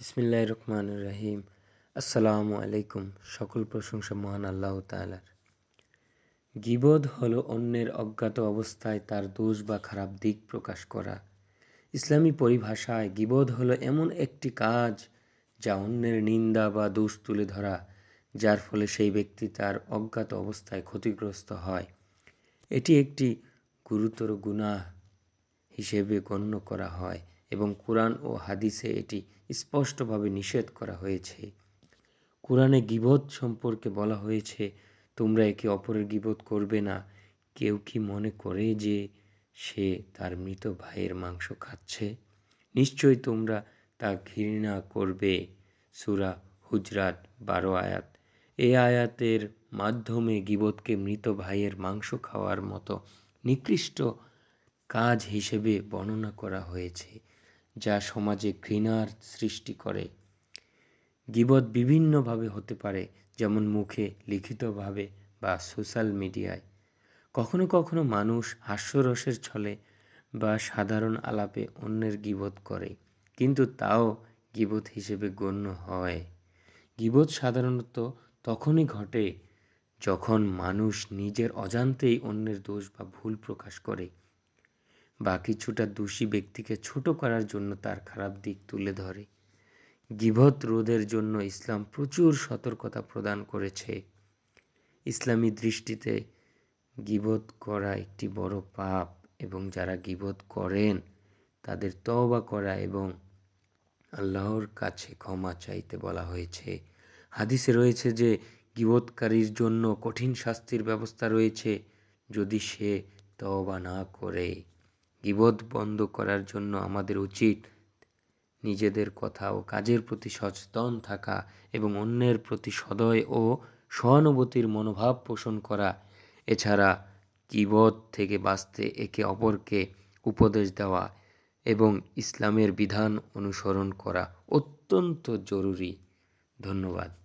বিসমিল্লাহ রহমান রহিম। আসসালামু আলাইকুম, সকল প্রশংসা মহান আল্লাহ তালার গিবোধ হলো অন্যের অজ্ঞাত অবস্থায় তার দোষ বা খারাপ দিক প্রকাশ করা। ইসলামী পরিভাষায় গিবোধ হলো এমন একটি কাজ যা অন্যের নিন্দা বা দোষ তুলে ধরা, যার ফলে সেই ব্যক্তি তার অজ্ঞাত অবস্থায় ক্ষতিগ্রস্ত হয়। এটি একটি গুরুতর গুনাহ হিসেবে গণ্য করা হয়। এবং কোরআন ও হাদিসে এটি স্পষ্টভাবে নিষেধ করা হয়েছে। কোরআনে গিবোধ সম্পর্কে বলা হয়েছে, তোমরা একে অপরের গিবোধ করবে না। কেউ কি মনে করে যে সে তার মৃত ভাইয়ের মাংস খাচ্ছে? নিশ্চয়ই তোমরা তা ঘৃণা করবে। সুরা হুজরাত বারো আয়াত। এই আয়াতের মাধ্যমে গিবোধকে মৃত ভাইয়ের মাংস খাওয়ার মতো নিকৃষ্ট কাজ হিসেবে বর্ণনা করা হয়েছে। যা সমাজে ঘৃণার সৃষ্টি করে। গিবত বিভিন্নভাবে হতে পারে, যেমন মুখে লিখিতভাবে বা সোশ্যাল মিডিয়ায়। কখনো কখনো মানুষ হাস্যরসের ছলে বা সাধারণ আলাপে অন্যের গিবোধ করে, কিন্তু তাও গিবোধ হিসেবে গণ্য হয়। গিবোধ সাধারণত তখনই ঘটে যখন মানুষ নিজের অজান্তেই অন্যের দোষ বা ভুল প্রকাশ করে। বা কিছুটা দোষী ব্যক্তিকে ছোট করার জন্য তার খারাপ দিক তুলে ধরে। গিভত রোধের জন্য ইসলাম প্রচুর সতর্কতা প্রদান করেছে। ইসলামী দৃষ্টিতে গিবত করা একটি বড় পাপ এবং যারা গিবত করেন, তাদের তওবা করা এবং আল্লাহর কাছে ক্ষমা চাইতে বলা হয়েছে। হাদিসে রয়েছে যে, গিবতকারীর জন্য কঠিন শাস্তির ব্যবস্থা রয়েছে যদি সে তওবা না করে। গিবদ বন্ধ করার জন্য আমাদের উচিত নিজেদের কথা ও কাজের প্রতি সচেতন থাকা এবং অন্যের প্রতি সদয় ও সহানুভূতির মনোভাব পোষণ করা। এছাড়া কিবদ থেকে বাঁচতে একে অপরকে উপদেশ দেওয়া এবং ইসলামের বিধান অনুসরণ করা অত্যন্ত জরুরি। ধন্যবাদ।